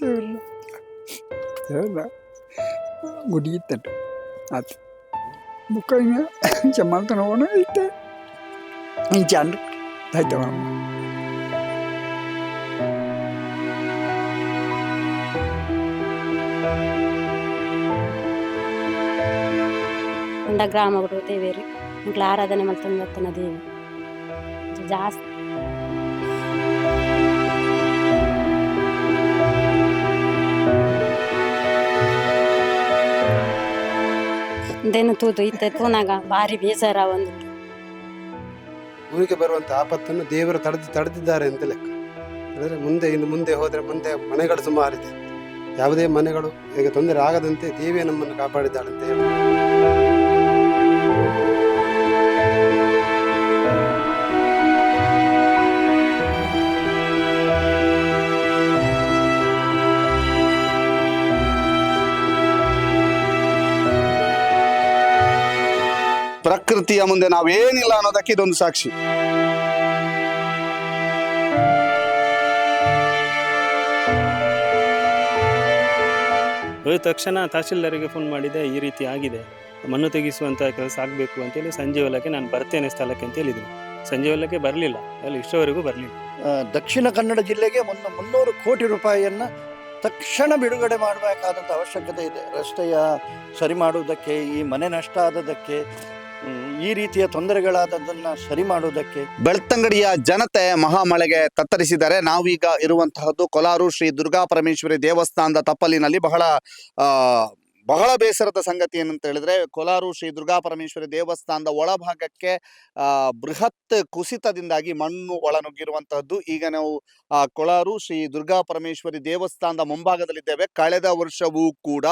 ದೇವ್ರಲ್ಲ ದೇವ್ರಲ್ಲ ಗುಡಿ ಇತ್ತಟ್ಟು ಆತು ಬುಕ್ಕ ಹಿಂಗೆ ಜಮಾಲ್ತನ ಹೋಗೋಣ ಐತೆ. ಹಿಂಗೆ ಚಾಂಡ್ ಆಯ್ತವ ಗ್ರಾಮ ಗ್ರಾಮಗಳು ದೇವೇರಿ. ಇಂಕ್ಲ ಆರಾಧನೆ ಮಲ್ತಂದತ್ತನ ದೇವಿ. ಜಾಸ್ತಿ ದೇನು ತೂತು ಇತ್ತೆ ತೂನಾಗ ಭಾರಿ ಬೇಸರ ಒಂದು. ಊರಿಗೆ ಬರುವಂತ ಆಪತ್ತನ್ನು ದೇವರು ತಡೆದು ತಡೆದಿದ್ದಾರೆ ಅಂತ ಲೆಕ್ಕ. ಅಂದರೆ ಮುಂದೆ, ಇನ್ನು ಮುಂದೆ ಹೋದರೆ ಮುಂದೆ ಮನೆಗಳು ಸುಮಾರಿದೆ. ಯಾವುದೇ ಮನೆಗಳು ಈಗ ತೊಂದರೆ ಆಗದಂತೆ ದೇವಿಯೇ ನಮ್ಮನ್ನು ಕಾಪಾಡಿದ್ದಾಳೆ ಅಂತ ಹೇಳಿ ಪ್ರಕೃತಿಯ ಮುಂದೆ ನಾವೇನಿಲ್ಲ ಅನ್ನೋದಕ್ಕೆ ಇದೊಂದು ಸಾಕ್ಷಿ. ಹೋದ ತಕ್ಷಣ ತಹಶೀಲ್ದಾರಿಗೆ ಫೋನ್ ಮಾಡಿದೆ ಈ ರೀತಿ ಆಗಿದೆ. ಮಣ್ಣು ತೆಗೆಸುವಂಥ ಕೆಲಸ ಆಗಬೇಕು ಅಂತೇಳಿ ಸಂಜೆ ಹೊಲಕ್ಕೆ ನಾನು ಬರ್ತೇನೆ ಸ್ಥಳಕ್ಕೆ ಅಂತ ಹೇಳಿದ್ರು. ಸಂಜೆ ಹೊಲಕ್ಕೆ ಬರಲಿಲ್ಲ ಅಲ್ಲಿ ಇಷ್ಟವರೆಗೂ ಬರಲಿಲ್ಲ. ದಕ್ಷಿಣ ಕನ್ನಡ ಜಿಲ್ಲೆಗೆ ಮೊನ್ನ ಮುನ್ನೂರು ಕೋಟಿ ರೂಪಾಯಿಯನ್ನು ತಕ್ಷಣ ಬಿಡುಗಡೆ ಮಾಡಬೇಕಾದಂಥ ಅವಶ್ಯಕತೆ ಇದೆ. ರಸ್ತೆಯ ಸರಿ ಮಾಡುವುದಕ್ಕೆ ಈ ಮನೆ ನಷ್ಟ ಆದದಕ್ಕೆ ಈ ರೀತಿಯ ತೊಂದರೆಗಳಾದದನ್ನು ಸರಿ ಮಾಡುವುದಕ್ಕೆ ಬೆಳ್ತಂಗಡಿಯ ಜನತೆ ಮಹಾಮಳೆಗೆ ತತ್ತರಿಸಿದ್ದಾರೆ. ನಾವೀಗ ಇರುವಂತಹದ್ದು ಕೊಲಾರು ಶ್ರೀ ದುರ್ಗಾ ಪರಮೇಶ್ವರಿ ದೇವಸ್ಥಾನದ ತಪ್ಪಲಿನಲ್ಲಿ ಬಹಳ ಬಹಳ ಬೇಸರದ ಸಂಗತಿ ಏನಂತ ಹೇಳಿದ್ರೆ, ಕೋಲಾರು ಶ್ರೀ ದುರ್ಗಾ ಪರಮೇಶ್ವರಿ ದೇವಸ್ಥಾನದ ಒಳಭಾಗಕ್ಕೆ ಬೃಹತ್ ಕುಸಿತದಿಂದಾಗಿ ಮಣ್ಣು ಒಳನುಗ್ಗಿರುವಂತಹದ್ದು. ಈಗ ನಾವು, ಆ, ಕೊಲಾರು ಶ್ರೀ ದುರ್ಗಾ ಪರಮೇಶ್ವರಿ ದೇವಸ್ಥಾನದ ಮುಂಭಾಗದಲ್ಲಿದ್ದೇವೆ. ಕಳೆದ ವರ್ಷವೂ ಕೂಡ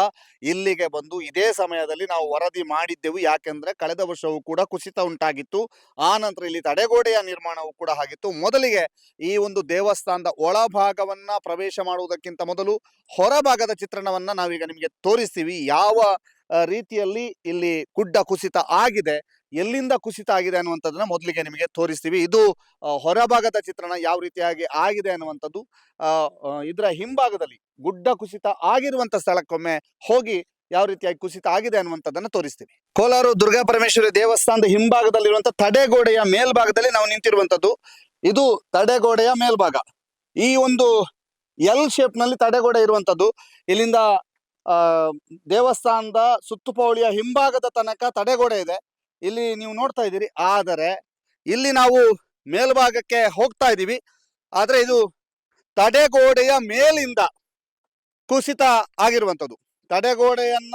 ಇಲ್ಲಿಗೆ ಬಂದು ಇದೇ ಸಮಯದಲ್ಲಿ ನಾವು ವರದಿ ಮಾಡಿದ್ದೆವು. ಯಾಕೆಂದ್ರೆ ಕಳೆದ ವರ್ಷವೂ ಕೂಡ ಕುಸಿತ ಉಂಟಾಗಿತ್ತು. ಆ ನಂತರ ಇಲ್ಲಿ ತಡೆಗೋಡೆಯ ನಿರ್ಮಾಣವೂ ಕೂಡ ಆಗಿತ್ತು. ಮೊದಲಿಗೆ ಈ ಒಂದು ದೇವಸ್ಥಾನದ ಒಳಭಾಗವನ್ನ ಪ್ರವೇಶ ಮಾಡುವುದಕ್ಕಿಂತ ಮೊದಲು ಹೊರಭಾಗದ ಚಿತ್ರಣವನ್ನ ನಾವೀಗ ನಿಮಗೆ ತೋರಿಸ್ತೀವಿ. ಯಾವ ರೀತಿಯಲ್ಲಿ ಇಲ್ಲಿ ಗುಡ್ಡ ಕುಸಿತ ಆಗಿದೆ, ಎಲ್ಲಿಂದ ಕುಸಿತ ಆಗಿದೆ ಅನ್ನುವಂಥದ್ದನ್ನ ಮೊದಲಿಗೆ ನಿಮಗೆ ತೋರಿಸ್ತೀವಿ. ಇದು ಹೊರಭಾಗದ ಚಿತ್ರಣ ಯಾವ ರೀತಿಯಾಗಿ ಆಗಿದೆ ಅನ್ನುವಂಥದ್ದು ಇದರ ಹಿಂಭಾಗದಲ್ಲಿ ಗುಡ್ಡ ಕುಸಿತ ಆಗಿರುವಂತ ಸ್ಥಳಕ್ಕೊಮ್ಮೆ ಹೋಗಿ ಯಾವ ರೀತಿಯಾಗಿ ಕುಸಿತ ಆಗಿದೆ ಅನ್ನುವಂಥದ್ದನ್ನ ತೋರಿಸ್ತೀವಿ. ಕೋಲಾರ ದುರ್ಗಾ ಪರಮೇಶ್ವರಿ ದೇವಸ್ಥಾನದ ಹಿಂಭಾಗದಲ್ಲಿರುವಂತ ತಡೆಗೋಡೆಯ ಮೇಲ್ಭಾಗದಲ್ಲಿ ನಾವು ನಿಂತಿರುವಂತದ್ದು ಇದು ತಡೆಗೋಡೆಯ ಮೇಲ್ಭಾಗ. ಈ ಒಂದು ಎಲ್ ಶೇಪ್ನಲ್ಲಿ ತಡೆಗೋಡೆ ಇರುವಂತದ್ದು ಇಲ್ಲಿಂದ ದೇವಸ್ಥಾನದ ಸುತ್ತುಪೌಳಿಯ ಹಿಂಭಾಗದ ತನಕ ತಡೆಗೋಡೆ ಇದೆ. ಇಲ್ಲಿ ನೀವು ನೋಡ್ತಾ ಇದ್ದೀರಿ. ಆದರೆ, ಇಲ್ಲಿ ನಾವು ಮೇಲ್ಭಾಗಕ್ಕೆ ಹೋಗ್ತಾ ಇದ್ದೀವಿ. ಆದರೆ ಇದು ತಡೆಗೋಡೆಯ ಮೇಲಿಂದ ಕುಸಿತ ಆಗಿರುವಂಥದ್ದು. ತಡೆಗೋಡೆಯನ್ನ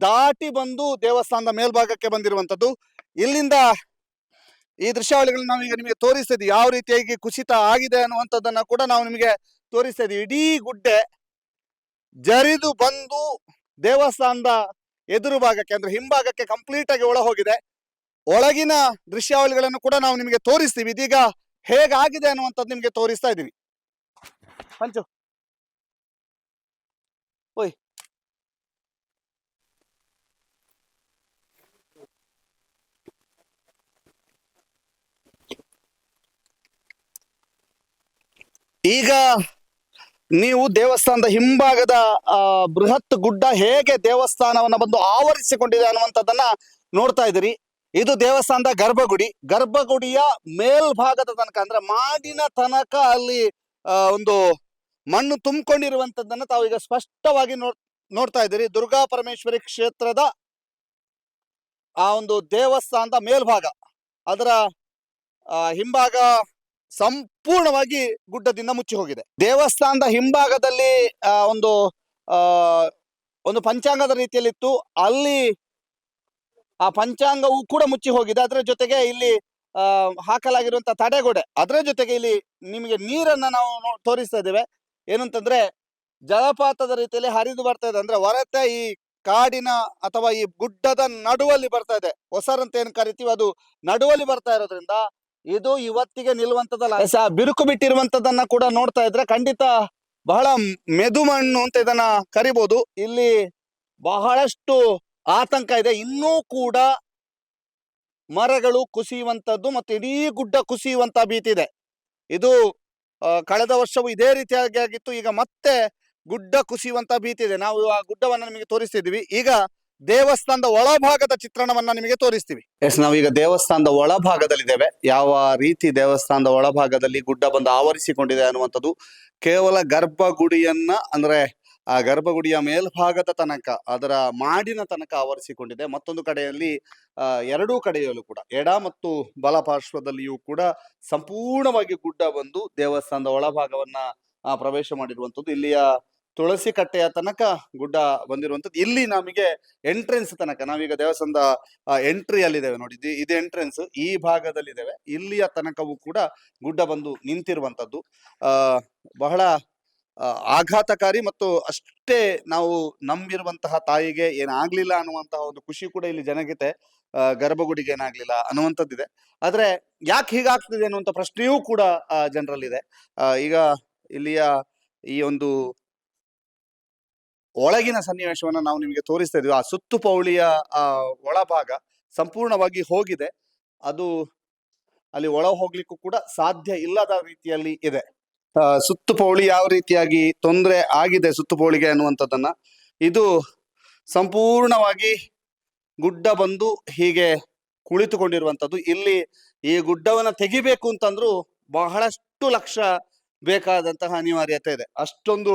ದಾಟಿ ಬಂದು ದೇವಸ್ಥಾನದ ಮೇಲ್ಭಾಗಕ್ಕೆ ಬಂದಿರುವಂಥದ್ದು. ಇಲ್ಲಿಂದ ಈ ದೃಶ್ಯಾವಳಿಗಳನ್ನ ಈಗ ನಿಮಗೆ ತೋರಿಸ್ತಾ ಯಾವ ರೀತಿಯಾಗಿ ಕುಸಿತ ಆಗಿದೆ ಅನ್ನುವಂಥದ್ದನ್ನ ಕೂಡ ನಾವು ನಿಮಗೆ ತೋರಿಸ್ತಾ ಇದ್ದೀವಿ. ಇಡೀ ಗುಡ್ಡೆ ಜರಿದು ಬಂದು ದೇವಸ್ಥಾನದ ಎದುರು ಭಾಗಕ್ಕೆ ಅಂದ್ರೆ ಹಿಂಭಾಗಕ್ಕೆ ಕಂಪ್ಲೀಟ್ ಆಗಿ ಒಳ ಹೋಗಿದೆ ಒಳಗಿನ ದೃಶ್ಯಾವಳಿಗಳನ್ನು ಕೂಡ ನಾವು ನಿಮಗೆ ತೋರಿಸ್ತೀವಿ. ಇದೀಗ ಹೇಗಾಗಿದೆ ಅನ್ನುವಂಥದ್ದು ನಿಮಗೆ ತೋರಿಸ್ತಾ ಇದ್ದೀವಿ. ಪಂಚು. ಓಯ್ ಈಗ ನೀವು ದೇವಸ್ಥಾನದ ಹಿಂಭಾಗದ ಬೃಹತ್ ಗುಡ್ಡ ಹೇಗೆ ದೇವಸ್ಥಾನವನ್ನು ಬಂದು ಆವರಿಸಿಕೊಂಡಿದೆ ಅನ್ನುವಂಥದ್ದನ್ನ ನೋಡ್ತಾ ಇದ್ದೀರಿ. ಇದು ದೇವಸ್ಥಾನದ ಗರ್ಭಗುಡಿ. ಗರ್ಭಗುಡಿಯ ಮೇಲ್ಭಾಗದ ತನಕ ಅಂದ್ರೆ ಮಾಡಿನ ತನಕ ಅಲ್ಲಿ ಒಂದು ಮಣ್ಣು ತುಂಬಿಕೊಂಡಿರುವಂತದ್ದನ್ನ ತಾವು ಈಗ ಸ್ಪಷ್ಟವಾಗಿ ನೋಡ್, ನೋಡ್ತಾ ಇದ್ದೀರಿ. ದುರ್ಗಾ ಪರಮೇಶ್ವರಿ ಕ್ಷೇತ್ರದ, ಆ, ಒಂದು ದೇವಸ್ಥಾನದ ಮೇಲ್ಭಾಗ. ಅದರ ಹಿಂಭಾಗ ಸಂಪೂರ್ಣವಾಗಿ ಗುಡ್ಡದಿಂದ ಮುಚ್ಚಿ ಹೋಗಿದೆ. ದೇವಸ್ಥಾನದ ಹಿಂಭಾಗದಲ್ಲಿ ಒಂದು ಒಂದು ಪಂಚಾಂಗದ ರೀತಿಯಲ್ಲಿತ್ತು. ಅಲ್ಲಿ ಆ ಪಂಚಾಂಗವು ಕೂಡ ಮುಚ್ಚಿ ಹೋಗಿದೆ. ಅದರ ಜೊತೆಗೆ ಇಲ್ಲಿ ಹಾಕಲಾಗಿರುವಂತ ತಡೆಗೋಡೆ, ಅದರ ಜೊತೆಗೆ ಇಲ್ಲಿ ನಿಮಗೆ ನೀರನ್ನ ನಾವು ತೋರಿಸ್ತಾ ಇದ್ದೇವೆ. ಏನಂತಂದ್ರೆ, ಜಲಪಾತದ ರೀತಿಯಲ್ಲಿ ಹರಿದು ಬರ್ತಾ ಇದೆ. ಅಂದ್ರೆ ಹೊರತೆ ಈ ಕಾಡಿನ ಅಥವಾ ಈ ಗುಡ್ಡದ ನಡುವಲ್ಲಿ ಬರ್ತಾ ಇದೆ. ಹೊಸರಂತ ಏನ್ ಕರಿತೀವಿ, ಅದು ನಡುವಲ್ಲಿ ಬರ್ತಾ ಇರೋದ್ರಿಂದ ಇದು ಇವತ್ತಿಗೆ ನಿಲ್ಲುವಂತದಲ್ಲ. ಬಿರುಕು ಬಿಟ್ಟಿರುವಂತದನ್ನ ಕೂಡ ನೋಡ್ತಾ ಇದ್ರೆ ಖಂಡಿತ ಬಹಳ ಮೆದು ಮಣ್ಣು ಅಂತ ಇದನ್ನ ಕರಿಬಹುದು ಇಲ್ಲಿ ಬಹಳಷ್ಟು ಆತಂಕ ಇದೆ. ಇನ್ನೂ ಕೂಡ ಮರಗಳು ಕುಸಿಯುವಂತದ್ದು ಮತ್ತು ಇಡೀ ಗುಡ್ಡ ಕುಸಿಯುವಂತ ಭೀತಿ ಇದೆ. ಇದು ಕಳೆದ ವರ್ಷವೂ ಇದೇ ರೀತಿಯಾಗಿ ಆಗಿತ್ತು. ಈಗ ಮತ್ತೆ ಗುಡ್ಡ ಕುಸಿಯುವಂತ ಭೀತಿ ಇದೆ. ನಾವು ಆ ಗುಡ್ಡವನ್ನ ನಿಮಗೆ ತೋರಿಸ್ತಿದ್ವಿ ಈಗ ದೇವಸ್ಥಾನದ ಒಳಭಾಗದ ಚಿತ್ರಣವನ್ನ ನಿಮಗೆ ತೋರಿಸ್ತೀವಿ. ಎಸ್ ನಾವೀಗ ದೇವಸ್ಥಾನದ ಒಳಭಾಗದಲ್ಲಿದ್ದೇವೆ. ಯಾವ ರೀತಿ ದೇವಸ್ಥಾನದ ಒಳಭಾಗದಲ್ಲಿ ಗುಡ್ಡ ಬಂದು ಆವರಿಸಿಕೊಂಡಿದೆ ಅನ್ನುವಂಥದ್ದು ಕೇವಲ ಗರ್ಭಗುಡಿಯನ್ನ ಅಂದ್ರೆ ಆ ಗರ್ಭಗುಡಿಯ ಮೇಲ್ಭಾಗದ ತನಕ, ಅದರ ಮಾಡಿನ ತನಕ ಆವರಿಸಿಕೊಂಡಿದೆ. ಮತ್ತೊಂದು ಕಡೆಯಲ್ಲಿ ಎರಡೂ ಕಡೆಯಲ್ಲೂ ಕೂಡ, ಎಡ ಮತ್ತು ಬಲ ಪಾರ್ಶ್ವದಲ್ಲಿಯೂ ಕೂಡ ಸಂಪೂರ್ಣವಾಗಿ ಗುಡ್ಡ ಬಂದು ದೇವಸ್ಥಾನದ ಒಳಭಾಗವನ್ನ ಪ್ರವೇಶ ಮಾಡಿರುವಂತದ್ದು ಇಲ್ಲಿಯ ತುಳಸಿ ಕಟ್ಟೆಯ ತನಕ ಗುಡ್ಡ ಬಂದಿರುವಂತದ್ದು ಇಲ್ಲಿ ನಮಗೆ ಎಂಟ್ರೆನ್ಸ್ ತನಕ, ನಾವೀಗ ದೇವಸ್ಥಾನದ ಎಂಟ್ರಿ ಅಲ್ಲಿದ್ದೇವೆ ನೋಡಿ. ಇದು ಎಂಟ್ರೆನ್ಸ್ ಈ ಭಾಗದಲ್ಲಿದ್ದೇವೆ. ಇಲ್ಲಿಯ ತನಕವೂ ಕೂಡ ಗುಡ್ಡ ಬಂದು ನಿಂತಿರುವಂತದ್ದು ಆ, ಬಹಳ ಆಘಾತಕಾರಿ ಮತ್ತು ಅಷ್ಟೇ ನಾವು ನಂಬಿರುವಂತಹ ತಾಯಿಗೆ ಏನಾಗ್ಲಿಲ್ಲ ಅನ್ನುವಂತಹ ಒಂದು ಖುಷಿ ಕೂಡ ಇಲ್ಲಿ ಜನಗಿದೆ ಗರ್ಭಗುಡಿಗೆ ಏನಾಗ್ಲಿಲ್ಲ ಅನ್ನುವಂಥದ್ದಿದೆ. ಆದ್ರೆ ಯಾಕೆ ಹೀಗಾಗ್ತಿದೆ ಅನ್ನುವಂಥ ಪ್ರಶ್ನೆಯೂ ಕೂಡ ಜನರಲ್ಲಿದೆ. ಈಗ ಇಲ್ಲಿಯ ಈ ಒಂದು ಒಳಗಿನ ಸನ್ನಿವೇಶವನ್ನ ನಾವು ನಿಮಗೆ ತೋರಿಸ್ತಾ ಇದೀವಿ ಆ ಸುತ್ತು ಪೌಳಿಯ ಆ ಒಳಭಾಗ ಸಂಪೂರ್ಣವಾಗಿ ಹೋಗಿದೆ. ಅದು ಅಲ್ಲಿ ಒಳ ಹೋಗ್ಲಿಕ್ಕೂ ಕೂಡ ಸಾಧ್ಯ ಇಲ್ಲದ ರೀತಿಯಲ್ಲಿ ಇದೆ. ಸುತ್ತು ಪೌಳಿ ಯಾವ ರೀತಿಯಾಗಿ ತೊಂದರೆ ಆಗಿದೆ ಸುತ್ತು ಪೌಳಿಗೆ ಅನ್ನುವಂಥದ್ದನ್ನ. ಇದು ಸಂಪೂರ್ಣವಾಗಿ ಗುಡ್ಡ ಬಂದು ಹೀಗೆ ಕುಳಿತುಕೊಂಡಿರುವಂಥದ್ದು. ಇಲ್ಲಿ ಈ ಗುಡ್ಡವನ್ನ ತೆಗಿಬೇಕು ಅಂತಂದ್ರೂ ಬಹಳಷ್ಟು ಲಕ್ಷ ಬೇಕಾದಂತಹ ಅನಿವಾರ್ಯತೆ ಇದೆ. ಅಷ್ಟೊಂದು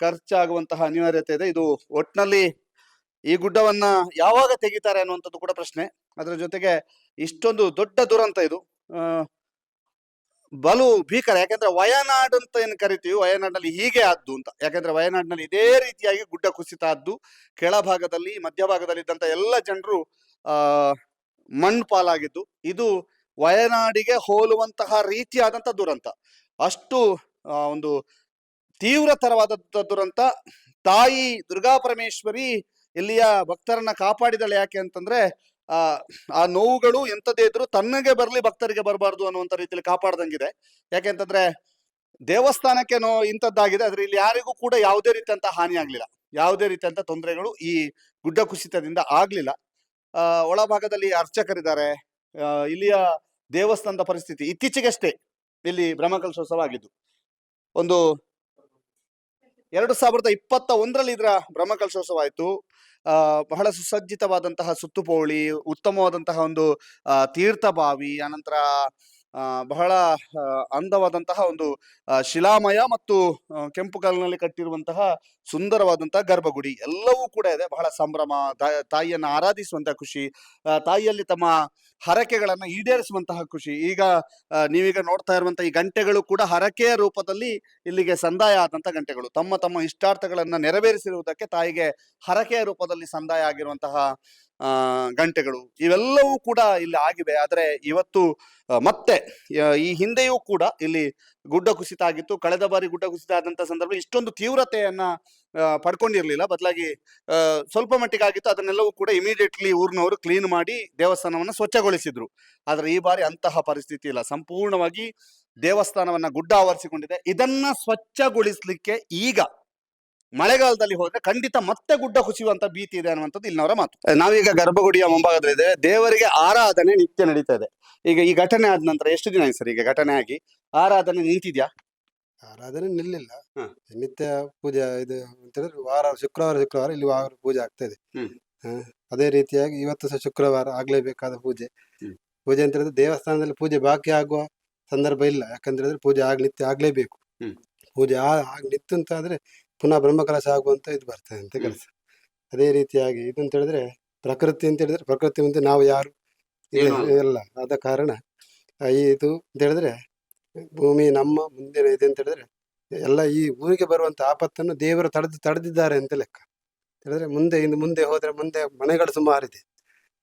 ಖರ್ಚಾಗುವಂತಹ ಅನಿವಾರ್ಯತೆ ಇದೆ. ಇದು ಒಟ್ನಲ್ಲಿ ಈ ಗುಡ್ಡವನ್ನ ಯಾವಾಗ ತೆಗಿತಾರೆ ಅನ್ನುವಂಥದ್ದು ಕೂಡ ಪ್ರಶ್ನೆ. ಅದರ ಜೊತೆಗೆ ಇಷ್ಟೊಂದು ದೊಡ್ಡ ದುರಂತ ಇದು. ಬಲು ಭೀಕರ, ಯಾಕಂದ್ರೆ ವಯನಾಡ್ ಅಂತ ಏನು ಕರಿತೀವಿ, ವಯನಾಡ್ನಲ್ಲಿ ಹೀಗೆ ಆದ್ದು ಅಂತ. ಯಾಕಂದ್ರೆ ವಯನಾಡಿನಲ್ಲಿ ಇದೇ ರೀತಿಯಾಗಿ ಗುಡ್ಡ ಕುಸಿತ ಆದ್ದು. ಕೆಳಭಾಗದಲ್ಲಿ ಮಧ್ಯಭಾಗದಲ್ಲಿ ಇದ್ದಂತ ಎಲ್ಲ ಜನರು, ಆ ಮಣ್ಣು ಪಾಲಾಗಿದ್ದು ಇದು ವಯನಾಡಿಗೆ ಹೋಲುವಂತಹ ರೀತಿಯಾದಂತ ದುರಂತ. ಅಷ್ಟು ಒಂದು ತೀವ್ರತರವಾದ ದುರಂತ ತಾಯಿ ದುರ್ಗಾ ಪರಮೇಶ್ವರಿ ಇಲ್ಲಿಯ ಭಕ್ತರನ್ನ ಕಾಪಾಡಿದಳೆ ಯಾಕೆ ಅಂತಂದ್ರೆ, ಆ ಆ ನೋವುಗಳು ಎಂತದೇ ಇದ್ರು ತನ್ನಗೆ ಬರಲಿ ಭಕ್ತರಿಗೆ ಬರಬಾರ್ದು ಅನ್ನುವಂತ ರೀತಿಯಲ್ಲಿ ಕಾಪಾಡ್ದಂಗಿದೆ. ಯಾಕೆಂತಂದ್ರೆ ದೇವಸ್ಥಾನಕ್ಕೆ ನೋ, ಇಂಥದ್ದಾಗಿದೆ. ಆದ್ರೆ ಇಲ್ಲಿ ಯಾರಿಗೂ ಕೂಡ ಯಾವುದೇ ರೀತಿಯಂತ ಹಾನಿ ಆಗ್ಲಿಲ್ಲ. ಯಾವುದೇ ರೀತಿಯಂತ ತೊಂದರೆಗಳು ಈ ಗುಡ್ಡ ಕುಸಿತದಿಂದ ಆಗ್ಲಿಲ್ಲ. ಒಳಭಾಗದಲ್ಲಿ ಅರ್ಚಕರಿದ್ದಾರೆ. ಇಲ್ಲಿಯ ದೇವಸ್ಥಾನದ ಪರಿಸ್ಥಿತಿ ಇತ್ತೀಚೆಗಷ್ಟೇ ಇಲ್ಲಿ ಬ್ರಹ್ಮಕಲಶೋತ್ಸವ ಆಗಿದ್ದು. ಒಂದು ಎರಡು ಸಾವಿರದ ಇಪ್ಪತ್ತ ಒಂದರಲ್ಲಿ ಇದರ ಬ್ರಹ್ಮಕಲಶೋತ್ಸವ ಆಯಿತು ಬಹಳ ಸುಸಜ್ಜಿತವಾದಂತಹ ಸುತ್ತುಪೋಳಿ ಉತ್ತಮವಾದಂತಹ ಒಂದು ತೀರ್ಥಬಾವಿ ಅನಂತರ ಆ, ಬಹಳ ಅಂದವಾದಂತಹ ಒಂದು ಶಿಲಾಮಯ ಮತ್ತು ಕೆಂಪು ಕಲ್ಲಿನಲ್ಲಿ ಕಟ್ಟಿರುವಂತಹ ಸುಂದರವಾದಂತಹ ಗರ್ಭಗುಡಿ. ಎಲ್ಲವೂ ಕೂಡ ಇದೆ. ಬಹಳ ಸಂಭ್ರಮ ತಾಯಿಯನ್ನು ಆರಾಧಿಸುವಂತಹ ಖುಷಿ ತಾಯಿಯಲ್ಲಿ ತಮ್ಮ ಹರಕೆಗಳನ್ನ ಈಡೇರಿಸುವಂತಹ ಖುಷಿ. ಈಗ ನೀವೀಗ ನೋಡ್ತಾ ಇರುವಂತಹ ಈ ಗಂಟೆಗಳು ಕೂಡ ಹರಕೆಯ ರೂಪದಲ್ಲಿ ಇಲ್ಲಿಗೆ ಸಂದಾಯ ಆದಂತಹ ಗಂಟೆಗಳು. ತಮ್ಮ ತಮ್ಮ ಇಷ್ಟಾರ್ಥಗಳನ್ನ ನೆರವೇರಿಸಿರುವುದಕ್ಕೆ ತಾಯಿಗೆ ಹರಕೆಯ ರೂಪದಲ್ಲಿ ಸಂದಾಯ ಆಗಿರುವಂತಹ ಗಂಟೆಗಳು ಇವೆಲ್ಲವೂ ಕೂಡ ಇಲ್ಲಿ ಆಗಿವೆ. ಆದರೆ ಇವತ್ತು ಮತ್ತೆ ಈ ಹಿಂದೆಯೂ ಕೂಡ ಇಲ್ಲಿ ಗುಡ್ಡ ಕುಸಿತ ಆಗಿತ್ತು. ಕಳೆದ ಬಾರಿ ಗುಡ್ಡ ಕುಸಿತ ಆದಂತ ಸಂದರ್ಭ ಇಷ್ಟೊಂದು ತೀವ್ರತೆಯನ್ನ ಪಡ್ಕೊಂಡಿರ್ಲಿಲ್ಲ. ಬದಲಾಗಿ ಸ್ವಲ್ಪ ಮಟ್ಟಿಗೆ ಆಗಿತ್ತು ಅದನ್ನೆಲ್ಲವೂ ಕೂಡ ಇಮಿಡಿಯೇಟ್ಲಿ ಊರಿನವರು ಕ್ಲೀನ್ ಮಾಡಿ ದೇವಸ್ಥಾನವನ್ನ ಸ್ವಚ್ಛಗೊಳಿಸಿದ್ರು. ಆದರೆ ಈ ಬಾರಿ ಅಂತಹ ಪರಿಸ್ಥಿತಿ ಇಲ್ಲ. ಸಂಪೂರ್ಣವಾಗಿ ದೇವಸ್ಥಾನವನ್ನ ಗುಡ್ಡ ಆವರಿಸಿಕೊಂಡಿದೆ. ಇದನ್ನ ಸ್ವಚ್ಛಗೊಳಿಸ್ಲಿಕ್ಕೆ ಈಗ ಮಳೆಗಾಲದಲ್ಲಿ ಹೋದ್ರೆ ಖಂಡಿತ ಮತ್ತೆ ಗುಡ್ಡ ಕುಸಿಯುವಂತ ಭೀತಿ ಇದೆ ಅನ್ನುವಂಥದ್ದು ಇಲ್ಲಿನವರ ಮಾತು ನಾವೀಗ ಗರ್ಭಗುಡಿಯ ಮುಂಭಾಗದಲ್ಲಿದ್ದೇವೆ ದೇವರಿಗೆ ಆರಾಧನೆ ನಿತ್ಯ ನಡೀತಾ ಇದೆ ಈಗ ಈ ಘಟನೆ ಆದ ನಂತರ ಎಷ್ಟು ದಿನ ಆಯ್ತು ಸರ್ ಈಗ ಘಟನೆ ಆಗಿ ಆರಾಧನೆ ನಿಂತಿದ್ಯಾ ಆರಾಧನೆ ನಿಲ್ಲಿಲ್ಲ. ನಿತ್ಯ ಪೂಜೆ ಇದು ಅಂತ ಹೇಳಿದ್ರೆ ವಾರ ಶುಕ್ರವಾರ ಶುಕ್ರವಾರ ಇಲ್ಲಿ ವಾರ ಪೂಜೆ ಆಗ್ತಾ ಇದೆ. ಹ. ಅದೇ ರೀತಿಯಾಗಿ ಇವತ್ತು ಸಹ ಶುಕ್ರವಾರ ಆಗ್ಲೇಬೇಕಾದ ಪೂಜೆ ಹ್ಮ್. ಪೂಜೆ ಅಂತ ಹೇಳಿದ್ರೆ ದೇವಸ್ಥಾನದಲ್ಲಿ ಪೂಜೆ ಬಾಕಿ ಆಗುವ ಸಂದರ್ಭ ಇಲ್ಲ ಯಾಕಂತ ಹೇಳಿದ್ರೆ ಪೂಜೆ ಆಗ್ಲಿತ್ತೆ ಆಗ್ಲೇಬೇಕು ಹ್ಮ್. ಪೂಜೆ ಆ ಆಗ್ ನಿತ್ತು ಅಂತ ಆದ್ರೆ ಪುನಃ ಬ್ರಹ್ಮಕಲಶ ಆಗುವಂತ ಇದು ಬರ್ತದೆ ಅಂತ. ಕೆಲಸ ಅದೇ ರೀತಿಯಾಗಿ ಇದು ಅಂತ ಹೇಳಿದ್ರೆ ಪ್ರಕೃತಿ ಅಂತ ಹೇಳಿದ್ರೆ ಪ್ರಕೃತಿ ಮುಂದೆ ನಾವು ಯಾರು ಇಲ್ಲ ಆದ ಕಾರಣ ಈ ಇದು ಅಂತ ಹೇಳಿದ್ರೆ ಭೂಮಿ ನಮ್ಮ ಮುಂದಿನ ಇದೆ ಅಂತ ಹೇಳಿದ್ರೆ ಎಲ್ಲ ಈ ಊರಿಗೆ ಬರುವಂತ ಆಪತ್ತನ್ನು ದೇವರು ತಡೆದು ತಡೆದಿದ್ದಾರೆ ಅಂತ ಲೆಕ್ಕ. ಹೇಳಿದ್ರೆ ಮುಂದೆ ಇನ್ನು ಮುಂದೆ ಹೋದ್ರೆ ಮುಂದೆ ಮನೆಗಳು ಸುಮಾರಿದೆ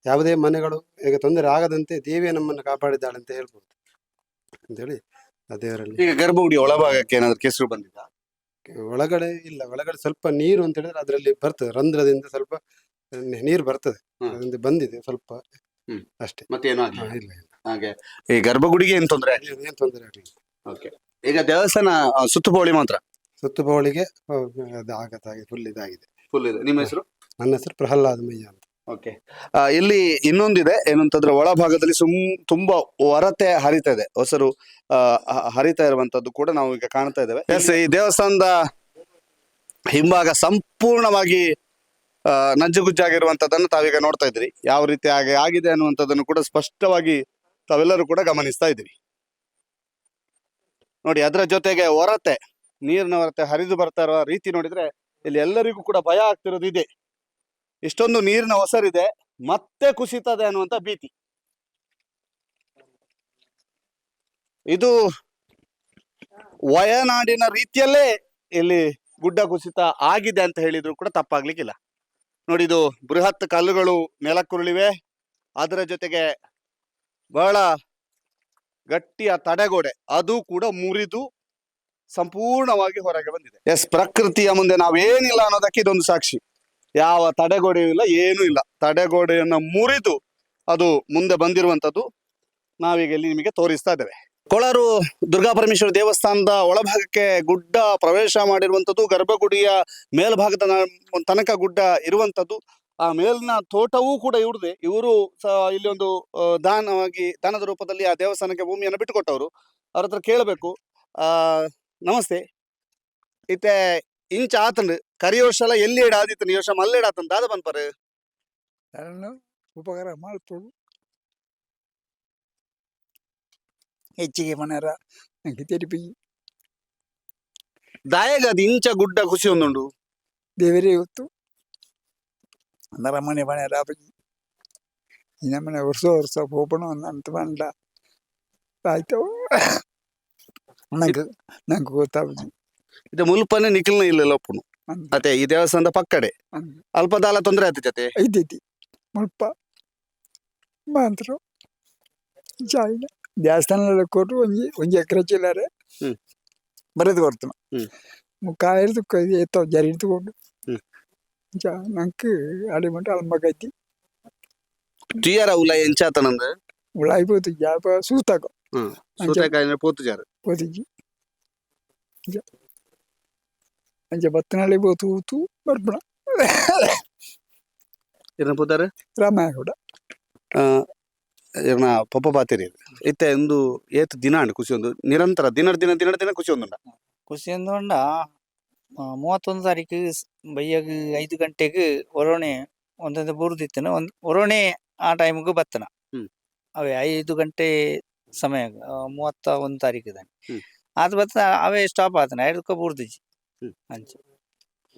ಯಾವುದೇ ಮನೆಗಳು ಈಗ ತೊಂದರೆ ಆಗದಂತೆ ದೇವಿಯೇ ನಮ್ಮನ್ನು ಕಾಪಾಡಿದ್ದಾಳೆ ಅಂತ ಹೇಳ್ಬೋದು. ಅಂತೇಳಿ ಆ ದೇವರಲ್ಲಿ ಈಗ ಗರ್ಭಗುಡಿ ಒಳಭಾಗಕ್ಕೆ ಏನಾದ್ರು ಕೆಸರು ಬಂದಿದ್ದ ಒಳಗಡೆ ಇಲ್ಲ ಒಳಗಡೆ ಸ್ವಲ್ಪ ನೀರು ಅಂತ ಹೇಳಿದ್ರೆ ಅದರಲ್ಲಿ ಬರ್ತದೆ. ರಂಧ್ರದಿಂದ ಸ್ವಲ್ಪ ನೀರು ಬರ್ತದೆ. ಅದರಿಂದ ಬಂದಿದೆ ಸ್ವಲ್ಪ. ಹ್ಮ್. ಅಷ್ಟೇ. ಮತ್ತೇನು ಹಾ, ಆಗಿಲ್ಲ ಇಲ್ಲ ಇಲ್ಲ. ಹಾಗೆ. ಈ ಗರ್ಭಗುಡಿಗೆ ಏನ್ ತೊಂದರೆ? ಏನ್- ಏನ್ ತೊಂದರೆ ಆಗಲಿಲ್ಲ. ಓಕೆ. ಈಗ ದೇವಸ್ಥಾನ ಆ, ಸುತ್ತುಪೌಳಿ ಮಾತ್ರ? ಸುತ್ತು ಬೌಳಿಗೆ ಅದು ಆಗತ್ತಾಗಿ ಫುಲ್ ಇದಾಗಿದೆ. ಫುಲ್ ಇದೆ. ನಿಮ್ಮ ಹೆಸರು? ನನ್ನ ಹೆಸರು ಪ್ರಹ್ಲಾದ್ ಮಯ್ಯ ಅಂತ ಓಕೆ. ಇಲ್ಲಿ ಇನ್ನೊಂದಿದೆ ಏನಂತಂದ್ರೆ ಒಳಭಾಗದಲ್ಲಿ ಸುಮ್ ತುಂಬಾ ಹೊರತೆ ಹರಿತಾ ಇದೆ ಹೊಸರು ಹರಿತಾ ಇರುವಂತದ್ದು ಕೂಡ ನಾವು ಈಗ ಕಾಣ್ತಾ ಇದ್ದೇವೆ. ಎಸ್ ಈ ದೇವಸ್ಥಾನದ ಹಿಂಭಾಗ ಸಂಪೂರ್ಣವಾಗಿ ನಂಜುಗುಜ್ಜಾಗಿರುವಂತದ್ದನ್ನು ನಜ್ಜುಗುಜ್ಜಾಗಿರುವಂತದ್ದನ್ನು ತಾವೀಗ ನೋಡ್ತಾ ಇದ್ರಿ ಯಾವ ರೀತಿ ಹಾಗೆ ಆಗಿದೆ ಅನ್ನುವಂಥದ್ದನ್ನು ಕೂಡ ಸ್ಪಷ್ಟವಾಗಿ ತಾವೆಲ್ಲರೂ ಕೂಡ ಗಮನಿಸ್ತಾ ಇದ್ದೀರಿ. ನೋಡಿ ಅದರ ಜೊತೆಗೆ ಹೊರತೆ ನೀರಿನ ಹೊರತೆ ಹರಿದು ಬರ್ತಾ ಇರುವ ರೀತಿ ನೋಡಿದ್ರೆ ಇಲ್ಲಿ ಎಲ್ಲರಿಗೂ ಕೂಡ ಭಯ ಆಗ್ತಿರೋದು ಇದೆ. ಇಷ್ಟೊಂದು ನೀರಿನ ಒಸರಿದೆ, ಮತ್ತೆ ಕುಸಿತದೆ ಅನ್ನುವಂತ ಭೀತಿ. ಇದು ವಯನಾಡಿನ ರೀತಿಯಲ್ಲೇ ಇಲ್ಲಿ ಗುಡ್ಡ ಕುಸಿತ ಆಗಿದೆ ಅಂತ ಹೇಳಿದ್ರು ಕೂಡ ತಪ್ಪಾಗ್ಲಿಕ್ಕಿಲ್ಲ. ನೋಡಿ ಇದು ಬೃಹತ್ ಕಲ್ಲುಗಳು ನೆಲಕ್ಕುರುಳಿವೆ. ಅದರ ಜೊತೆಗೆ ಬಹಳ ಗಟ್ಟಿಯ ತಡೆಗೋಡೆ, ಅದು ಕೂಡ ಮುರಿದು ಸಂಪೂರ್ಣವಾಗಿ ಹೊರಗೆ ಬಂದಿದೆ. ಎಸ್, ಪ್ರಕೃತಿಯ ಮುಂದೆ ನಾವೇನಿಲ್ಲ ಅನ್ನೋದಕ್ಕೆ ಇದೊಂದು ಸಾಕ್ಷಿ. ಯಾವ ತಡೆಗೋಡೆಯೂ ಇಲ್ಲ ಏನೂ ಇಲ್ಲ. ತಡೆಗೋಡೆಯನ್ನು ಮುರಿದು ಅದು ಮುಂದೆ ಬಂದಿರುವಂತದ್ದು ನಾವೀಗ ಇಲ್ಲಿ ನಿಮಗೆ ತೋರಿಸ್ತಾ ಇದ್ದೇವೆ. ಕೊಳರು ದುರ್ಗಾ ಪರಮೇಶ್ವರ ದೇವಸ್ಥಾನದ ಒಳಭಾಗಕ್ಕೆ ಗುಡ್ಡ ಪ್ರವೇಶ ಮಾಡಿರುವಂಥದ್ದು, ಗರ್ಭಗುಡಿಯ ಮೇಲ್ಭಾಗದ ತನಕ ಗುಡ್ಡ ಇರುವಂಥದ್ದು. ಆ ಮೇಲಿನ ತೋಟವೂ ಕೂಡ ಇವ್ರದೆ ಇವರು ಇಲ್ಲಿ ಒಂದು ದಾನವಾಗಿ, ದಾನದ ರೂಪದಲ್ಲಿ ಆ ದೇವಸ್ಥಾನಕ್ಕೆ ಭೂಮಿಯನ್ನು ಬಿಟ್ಟುಕೊಟ್ಟವರು. ಅವ್ರ ಹತ್ರ ಕೇಳಬೇಕು ನಮಸ್ತೆ. ಇತ್ತೆ ಇಂಚ ಆತಂಡು ಕರಿ ವರ್ಷಲ ಎಲ್ಲಿ ಇಡ ಆದಿತ್ತು ಈ ವರ್ಷ ಮಲ್ಲೆ ಆತಂತ ದಾದ ಬಂದ್ಪಾರು ಯಾರನ್ನು ಉಪಕಾರ ಮಾಡ್ತೋಡು ಹೆಚ್ಚಿಗೆ ಮನೆಯರ ನಂಗೆ ತೆರಿಪಿ ದಾಯಗ ಅದು ಇಂಚ ಗುಡ್ಡ ಖುಷಿ ಒಂದುಂಡು ದೇವರೇ ಇವತ್ತು ಅಂದರ ಮನೆ ಮನೆ ರಾಪಜಿ ಈ ನಮ್ಮನೆ ವರ್ಷ ವರ್ಷ ಹೋಪಣ ಅಂತ ಬಂದ ಆಯ್ತು ನಂಗೆ ನಂಗೆ ಗೊತ್ತಾಗುದು ಇದು ಮುಲ್ಪನೆ ನಿಖಿಲ್ನ ಇಲ್ಲ ಒಪ್ಪುನು ಅದೇ ಈ ದೇವಸ್ಥಾನದ ಪಕ್ಕಡೆ ಅಲ್ಪದಾಲ ತೊಂದರೆ ಆಯ್ತು ಜೊತೆ ಐತೈತಿ ಮುಲ್ಪ ಮಾಂತ್ರ ಜಾಯಿನ ದೇವಸ್ಥಾನ ಕೊಟ್ಟು ಒಂಜಿ ಒಂಜಿ ಎಕರೆ ಚಿಲ್ಲರೆ ಬರೆದು ಕೊಡ್ತಾನ ಮುಖಾಯಿರದು ಎತ್ತೋ ಜರಿ ಹಿಡಿದುಕೊಂಡು ಜಾ ನಂಗೆ ಅಡಿ ಮಂಟ ಅಲ್ಮಗೈತಿ ಟಿಯರ ಉಲಾಯಿ ಎಂಚಾತನಂದ ಉಲಾಯಿ ಪೋತು ಜಾಪ ಸೂತಾಕ ಸೂತಾಕ ಪೋತು ಜಾರು ಪೋತಿಜಿ ಜಾ ಅಂಚೆ ಬತ್ತನಳ್ಳಿ ಬೋತು ಬರ್ಬಣ ಇರ್ನ ಪುದಾರ ರಾಮಾಯ ಕೂಡ ಇರ್ನ ಇತ್ತೆ ಒಂದು ಏತ್ ದಿನ ಅಂಡ್ ಖುಷಿ ಒಂದು. ನಿರಂತರ ದಿನ ದಿನ ದಿನ ದಿನ ಖುಷಿ ಒಂದು ಖುಷಿ ಒಂದು ಉಂಡ ಮೂವತ್ತೊಂದು ತಾರೀಕು ಬೈಯಾಗ ಐದು ಗಂಟೆಗೆ ಒರೋಣೆ ಒಂದೊಂದು ಬುರ್ದಿತ್ತನ. ಒಂದು ಒರೋಣೆ ಆ ಟೈಮ್ಗೆ ಬತ್ತನ. ಅವೇ ಐದು ಗಂಟೆ ಸಮಯ ಮೂವತ್ತ ಒಂದು ತಾರೀಕು ಅದು ಬತ್ತ ಅವೇ ಸ್ಟಾಪ್ ಆತನ. ಐದಕ್ಕೆ ಬುರ್ದಿಜ್ಜಿ? ಅಂಚೆ.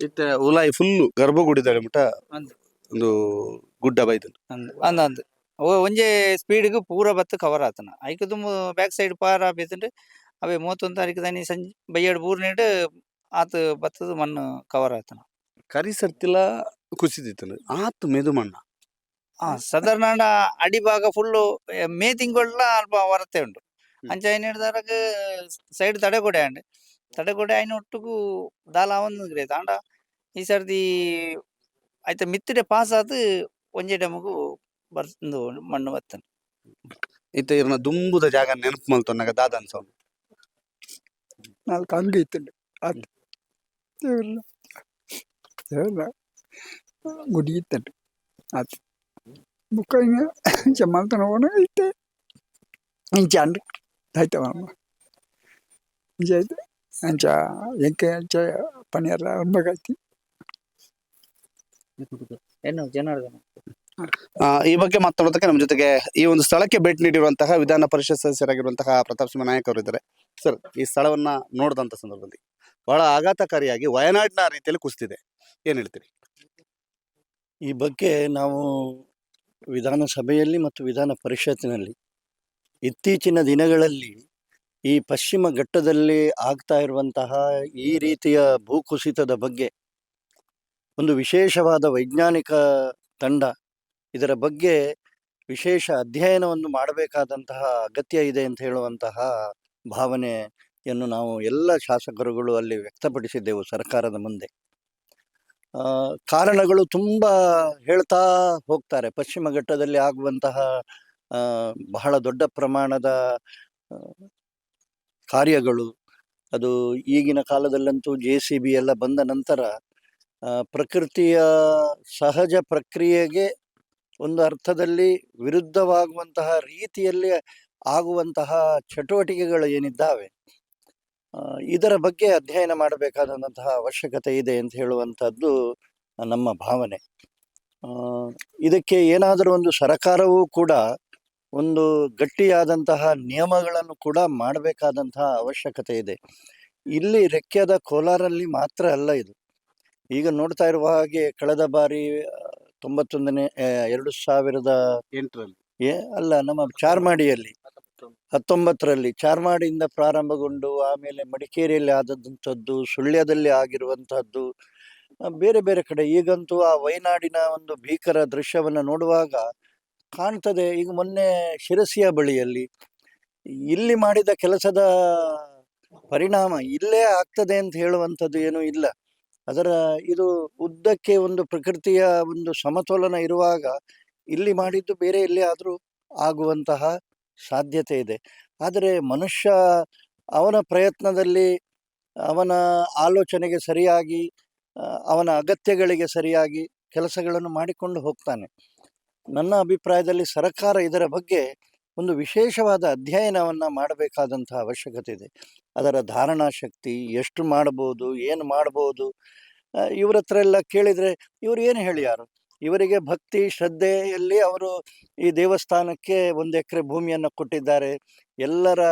ಇತ್ತೆ ಉಲಾಯಿ ಫುಲ್ಲು ಗರ್ಭಗುಡಿದಾಳೆ ಮುಟ ಅಂದ್. ಒಂದು ಗುಡ್ಡ ಬೈದು ಅಂದ್. ಅಂದ್ ಒಂಜೆ ಸ್ಪೀಡ್ಗೆ ಪೂರ ಬತ್ತ ಕವರ್ ಆತನ. ಐಕ ಬ್ಯಾಕ್ ಸೈಡ್ ಪಾರ ಬೇತಂದ್ರೆ ಅವೇ ಮೂವತ್ತೊಂದು ತಾರೀಕು ತಾನಿ ಸಂಜೆ ಬೈಯಡ್ ಬೂರ್ ನೀಡ್ ಆತ ಬತ್ತದ ಮಣ್ಣು ಕವರ್ ಆತನ. ಕರಿ ಸರ್ತಿಲ ಕುಸಿದಿತ್ತು ಆತು ಮೆದು ಮಣ್ಣ. ಆ ಸಾಧಾರಣ ಅಡಿಭಾಗ ಫುಲ್ಲು ಮೇ ತಿಂಗಳ ಅಲ್ಪ ಹೊರತೆ ಉಂಟು ಅಂಚೆ ಏನ್ ಹೇಳಿದಾಗ ಸೈಡ್ ತಡೆಗೋಡೆ ಅಂಡ್ ತಡೆಗೋಡೆ ಆಯ್ನ ಒಟ್ಟುಗು ದಾಲ ಒಂದು ಗ್ರೇತ್ ಆಂಡ ಈ ಸರ್ದಿ ಆಯ್ತ ಮಿತ್ತಿಡೆ ಪಾಸ್ ಆದ್ ಒಂಜೆ ಟೈಮಗು ಬರ್ದು ಮಣ್ಣು ಬತ್ತನ. ಇತ್ತೆ ಇರ್ನ ದುಂಬುದ ಜಾಗ ನೆನಪು ಮಲ್ತೊನ್ನಾಗ ದಾದ ಅನ್ಸೋನು ನಾಲ್ಕು ಅಂಗ ಇತ್ತಂಡು. ಅದು ದೇವ್ರಲ್ಲ ದೇವ್ರಲ್ಲ ಗುಡಿ ಇತ್ತಂಡು. ಅದು ಬುಕ್ಕ ಹಿಂಗ ಚಮ್ಮಲ್ತನ ಹೋಗೋಣ ಐತೆ ಇಂಚ ಐತೆ ಆಯ್ತವ ಇಂಚ ಐತೆ ಅಂಚ ಎಂಕೆ ಅಂಚ ಪನಿಯರ ಅನ್ಬಗೈತಿ ಏನು ಜನಾರ್ದನ? ಆ, ಈ ಬಗ್ಗೆ ಮಾತಾಡೋದಕ್ಕೆ ನಮ್ಮ ಜೊತೆಗೆ ಈ ಒಂದು ಸ್ಥಳಕ್ಕೆ ಭೇಟಿ ನೀಡಿರುವಂತಹ ವಿಧಾನ ಪರಿಷತ್ ಸದಸ್ಯರಾಗಿರುವಂತಹ ಪ್ರತಾಪ್ ಸಿಂಹ ನಾಯಕ್ ಅವರು ಇದ್ದಾರೆ ಸರ್ ಈ ಸ್ಥಳವನ್ನ ನೋಡಿದಂತ ಸಂದರ್ಭದಲ್ಲಿ ಬಹಳ ಆಘಾತಕಾರಿಯಾಗಿ ವಯನಾಡಿನ ರೀತಿಯಲ್ಲಿ ಕುಸಿದಿದೆ. ಏನ್ ಹೇಳ್ತೀರಿ? ಈ ಬಗ್ಗೆ ನಾವು ವಿಧಾನಸಭೆಯಲ್ಲಿ ಮತ್ತು ವಿಧಾನ ಪರಿಷತ್ತಿನಲ್ಲಿ ಇತ್ತೀಚಿನ ದಿನಗಳಲ್ಲಿ ಈ ಪಶ್ಚಿಮ ಘಟ್ಟದಲ್ಲಿ ಆಗ್ತಾ ಇರುವಂತಹ ಈ ರೀತಿಯ ಭೂಕುಸಿತದ ಬಗ್ಗೆ ಒಂದು ವಿಶೇಷವಾದ ವೈಜ್ಞಾನಿಕ ತಂಡ ಇದರ ಬಗ್ಗೆ ವಿಶೇಷ ಅಧ್ಯಯನವನ್ನು ಮಾಡಬೇಕಾದಂತಹ ಅಗತ್ಯ ಇದೆ ಅಂತ ಹೇಳುವಂತಹ ಭಾವನೆಯನ್ನು ನಾವು ಎಲ್ಲ ಶಾಸಕರುಗಳು ಅಲ್ಲಿ ವ್ಯಕ್ತಪಡಿಸಿದ್ದೆವು ಸರ್ಕಾರದ ಮುಂದೆ. ಕಾರಣಗಳು ತುಂಬ ಹೇಳ್ತಾ ಹೋಗ್ತಾರೆ. ಪಶ್ಚಿಮ ಘಟ್ಟದಲ್ಲಿ ಆಗುವಂತಹ ಬಹಳ ದೊಡ್ಡ ಪ್ರಮಾಣದ ಕಾರ್ಯಗಳು, ಅದು ಈಗಿನ ಕಾಲದಲ್ಲಂತೂ ಜೆ ಸಿ ಬಿ ಎಲ್ಲ ಬಂದ ನಂತರ ಪ್ರಕೃತಿಯ ಸಹಜ ಪ್ರಕ್ರಿಯೆಗೆ ಒಂದು ಅರ್ಥದಲ್ಲಿ ವಿರುದ್ಧವಾಗುವಂತಹ ರೀತಿಯಲ್ಲಿ ಆಗುವಂತಹ ಚಟುವಟಿಕೆಗಳು ಏನಿದ್ದಾವೆ ಇದರ ಬಗ್ಗೆ ಅಧ್ಯಯನ ಮಾಡಬೇಕಾದಂತಹ ಅವಶ್ಯಕತೆ ಇದೆ ಅಂತ ಹೇಳುವಂಥದ್ದು ನಮ್ಮ ಭಾವನೆ. ಇದಕ್ಕೆ ಏನಾದರೂ ಒಂದು ಸರಕಾರವೂ ಕೂಡ ಒಂದು ಗಟ್ಟಿಯಾದಂತಹ ನಿಯಮಗಳನ್ನು ಕೂಡ ಮಾಡಬೇಕಾದಂತಹ ಅವಶ್ಯಕತೆ ಇದೆ. ಇಲ್ಲಿ ರೆಕ್ಕೆದ ಕೋಲಾರಲ್ಲಿ ಮಾತ್ರ ಅಲ್ಲ ಇದು. ಈಗ ನೋಡ್ತಾ ಇರುವ ಹಾಗೆ ಕಳೆದ ಬಾರಿ ತೊಂಬತ್ತೊಂದನೇ ಎರಡು ಸಾವಿರದ ಎಂಟರಲ್ಲಿ. ಏ ಅಲ್ಲ ನಮ್ಮ ಚಾರ್ಮಾಡಿಯಲ್ಲಿ ಹತ್ತೊಂಬತ್ತರಲ್ಲಿ ಚಾರ್ಮಾಡಿಯಿಂದ ಪ್ರಾರಂಭಗೊಂಡು ಆಮೇಲೆ ಮಡಿಕೇರಿಯಲ್ಲಿ ಆದಂಥದ್ದು ಸುಳ್ಯದಲ್ಲಿ ಆಗಿರುವಂತಹದ್ದು ಬೇರೆ ಬೇರೆ ಕಡೆ ಈಗಂತೂ ಆ ವಯನಾಡಿನ ಒಂದು ಭೀಕರ ದೃಶ್ಯವನ್ನು ನೋಡುವಾಗ ಕಾಣ್ತದೆ. ಈಗ ಮೊನ್ನೆ ಶಿರಸಿಯ ಬಳಿಯಲ್ಲಿ ಇಲ್ಲಿ ಮಾಡಿದ ಕೆಲಸದ ಪರಿಣಾಮ ಇಲ್ಲೇ ಆಗ್ತದೆ ಅಂತ ಹೇಳುವಂಥದ್ದು ಏನೂ ಇಲ್ಲ. ಅದರ ಇದು ಉದ್ದಕ್ಕೆ ಒಂದು ಪ್ರಕೃತಿಯ ಒಂದು ಸಮತೋಲನ ಇರುವಾಗ ಇಲ್ಲಿ ಮಾಡಿದ್ದು ಬೇರೆ ಎಲ್ಲಿ ಆದರೂ ಆಗುವಂತಹ ಸಾಧ್ಯತೆ ಇದೆ. ಆದರೆ ಮನುಷ್ಯ ಅವನ ಪ್ರಯತ್ನದಲ್ಲಿ ಅವನ ಆಲೋಚನೆಗೆ ಸರಿಯಾಗಿ, ಅವನ ಅಗತ್ಯಗಳಿಗೆ ಸರಿಯಾಗಿ ಕೆಲಸಗಳನ್ನು ಮಾಡಿಕೊಂಡು ಹೋಗ್ತಾನೆ. ನನ್ನ ಅಭಿಪ್ರಾಯದಲ್ಲಿ ಸರ್ಕಾರ ಇದರ ಬಗ್ಗೆ ಒಂದು ವಿಶೇಷವಾದ ಅಧ್ಯಯನವನ್ನು ಮಾಡಬೇಕಾದಂತಹ ಅವಶ್ಯಕತೆ ಇದೆ. ಅದರ ಧಾರಣಾ ಶಕ್ತಿ, ಎಷ್ಟು ಮಾಡ್ಬೋದು, ಏನು ಮಾಡ್ಬೋದು ಇವ್ರ ಹತ್ರ ಎಲ್ಲ ಕೇಳಿದರೆ ಇವರು ಏನು ಹೇಳ್ಯಾರು ಇವರಿಗೆ ಭಕ್ತಿ, ಶ್ರದ್ಧೆಯಲ್ಲಿ ಅವರು ಈ ದೇವಸ್ಥಾನಕ್ಕೆ ಒಂದು ಎಕರೆ ಭೂಮಿಯನ್ನು ಕೊಟ್ಟಿದ್ದಾರೆ. ಎಲ್ಲರ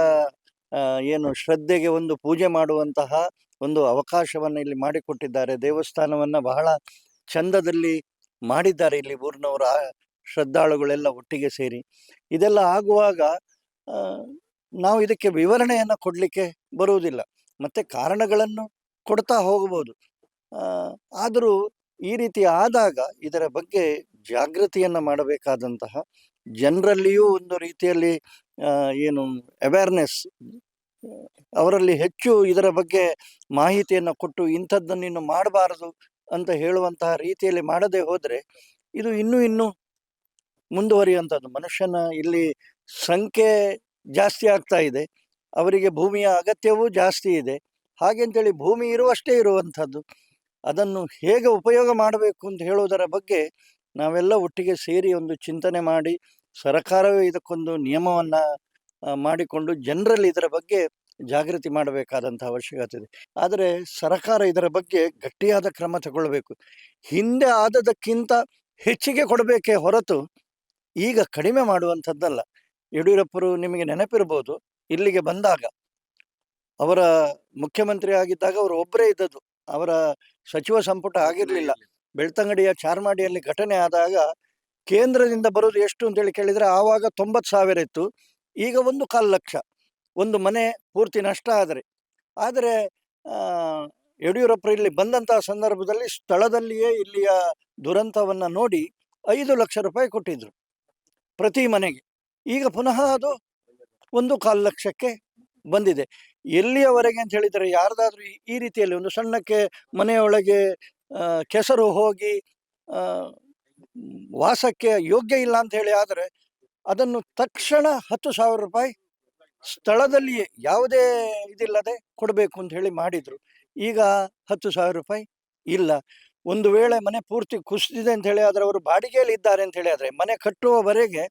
ಏನು ಶ್ರದ್ಧೆಗೆ ಒಂದು ಪೂಜೆ ಮಾಡುವಂತಹ ಒಂದು ಅವಕಾಶವನ್ನು ಇಲ್ಲಿ ಮಾಡಿಕೊಟ್ಟಿದ್ದಾರೆ. ದೇವಸ್ಥಾನವನ್ನು ಬಹಳ ಚಂದದಲ್ಲಿ ಮಾಡಿದ್ದಾರೆ ಇಲ್ಲಿ ಊರಿನವರ. ಶ್ರದ್ಧಾಳುಗಳೆಲ್ಲ ಒಟ್ಟಿಗೆ ಸೇರಿ. ಇದೆಲ್ಲ ಆಗುವಾಗ ನಾವು ಇದಕ್ಕೆ ವಿವರಣೆಯನ್ನು ಕೊಡಲಿಕ್ಕೆ ಬರುವುದಿಲ್ಲ. ಮತ್ತೆ ಕಾರಣಗಳನ್ನು ಕೊಡ್ತಾ ಹೋಗಬಹುದು. ಆದರೂ ಈ ರೀತಿ ಆದಾಗ ಇದರ ಬಗ್ಗೆ ಜಾಗೃತಿಯನ್ನು ಮಾಡಬೇಕಾದಂತಹ ಜನರಲ್ಲಿಯೂ ಒಂದು ರೀತಿಯಲ್ಲಿ ಏನು ಅವೇರ್ನೆಸ್ ಅವರಲ್ಲಿ ಹೆಚ್ಚು ಇದರ ಬಗ್ಗೆ ಮಾಹಿತಿಯನ್ನು ಕೊಟ್ಟು ಇಂಥದ್ದನ್ನು ಇನ್ನು ಮಾಡಬಾರದು ಅಂತ ಹೇಳುವಂತಹ ರೀತಿಯಲ್ಲಿ ಮಾಡದೇ ಹೋದರೆ ಇದು ಇನ್ನೂ ಇನ್ನೂ ಮುಂದುವರಿಯುವಂಥದ್ದು. ಮನುಷ್ಯನ ಇಲ್ಲಿ ಸಂಖ್ಯೆ ಜಾಸ್ತಿ ಆಗ್ತಾ ಇದೆ. ಅವರಿಗೆ ಭೂಮಿಯ ಅಗತ್ಯವೂ ಜಾಸ್ತಿ ಇದೆ. ಹಾಗೆಂತೇಳಿ ಭೂಮಿ ಇರುವಷ್ಟೇ ಇರುವಂಥದ್ದು. ಅದನ್ನು ಹೇಗೆ ಉಪಯೋಗ ಮಾಡಬೇಕು ಅಂತ ಹೇಳುವುದರ ಬಗ್ಗೆ ನಾವೆಲ್ಲ ಒಟ್ಟಿಗೆ ಸೇರಿ ಒಂದು ಚಿಂತನೆ ಮಾಡಿ, ಸರಕಾರವೇ ಇದಕ್ಕೊಂದು ನಿಯಮವನ್ನು ಮಾಡಿಕೊಂಡು ಜನರಲ್ಲಿ ಇದರ ಬಗ್ಗೆ ಜಾಗೃತಿ ಮಾಡಬೇಕಾದಂಥ ಅವಶ್ಯಕತೆ ಇದೆ. ಆದರೆ ಸರಕಾರ ಇದರ ಬಗ್ಗೆ ಗಟ್ಟಿಯಾದ ಕ್ರಮ ತಗೊಳ್ಬೇಕು. ಹಿಂದೆ ಆದದಕ್ಕಿಂತ ಹೆಚ್ಚಿಗೆ ಕೊಡಬೇಕೇ ಹೊರತು ಈಗ ಕಡಿಮೆ ಮಾಡುವಂಥದ್ದಲ್ಲ. ಯಡಿಯೂರಪ್ಪರು ನಿಮಗೆ ನೆನಪಿರ್ಬೋದು ಇಲ್ಲಿಗೆ ಬಂದಾಗ. ಅವರ ಮುಖ್ಯಮಂತ್ರಿ ಆಗಿದ್ದಾಗ ಅವರು ಒಬ್ಬರೇ ಇದ್ದದ್ದು. ಅವರ ಸಚಿವ ಸಂಪುಟ ಆಗಿರಲಿಲ್ಲ. ಬೆಳ್ತಂಗಡಿಯ ಚಾರ್ಮಾಡಿಯಲ್ಲಿ ಘಟನೆ ಆದಾಗ ಕೇಂದ್ರದಿಂದ ಬರೋದು ಎಷ್ಟು ಅಂತೇಳಿ ಕೇಳಿದರೆ ಆವಾಗ ತೊಂಬತ್ತು ಸಾವಿರ ಇತ್ತು. ಈಗ ಒಂದು ಕಾಲು ಲಕ್ಷ. ಒಂದು ಮನೆ ಪೂರ್ತಿ ನಷ್ಟ ಆದರೆ. ಆದರೆ ಆ, ಯಡಿಯೂರಪ್ಪರು ಇಲ್ಲಿ ಬಂದಂತಹ ಸಂದರ್ಭದಲ್ಲಿ ಸ್ಥಳದಲ್ಲಿಯೇ ಇಲ್ಲಿಯ ದುರಂತವನ್ನು ನೋಡಿ ಐದು ಲಕ್ಷ ರೂಪಾಯಿ ಕೊಟ್ಟಿದ್ರು. ಪ್ರತಿ ಮನೆಗೆ. ಈಗ ಪುನಃ ಅದು ಒಂದು ಕಾಲು ಲಕ್ಷಕ್ಕೆ ಬಂದಿದೆ. ಎಲ್ಲಿಯವರೆಗೆ ಅಂತ ಹೇಳಿದರೆ ಯಾರ್ದಾದ್ರೂ ಈ- ರೀತಿಯಲ್ಲಿ ಒಂದು ಸಣ್ಣಕ್ಕೆ ಮನೆಯೊಳಗೆ ಕೆಸರು ಹೋಗಿ ವಾಸಕ್ಕೆ ಯೋಗ್ಯ ಇಲ್ಲ ಅಂತ ಹೇಳಿ ಆದರೆ ಅದನ್ನು ತಕ್ಷಣ ಹತ್ತು ಸಾವಿರ ರೂಪಾಯಿ ಸ್ಥಳದಲ್ಲಿಯೇ ಯಾವುದೇ ಇದಿಲ್ಲದೆ ಕೊಡಬೇಕು ಅಂತ ಹೇಳಿ ಮಾಡಿದ್ರು. ಈಗ ಹತ್ತು ಸಾವಿರ ರೂಪಾಯಿ ಇಲ್ಲ. ಒಂದು ವೇಳೆ ಮನೆ ಪೂರ್ತಿ ಕುಸಿದಿದೆ ಅಂತ ಹೇಳಿ, ಆದರೆ ಅವರು ಬಾಡಿಗೆಯಲ್ಲಿ ಇದ್ದಾರೆ ಅಂತ ಹೇಳಿ ಆದರೆ ಮನೆ ಕಟ್ಟುವವರೆಗೆ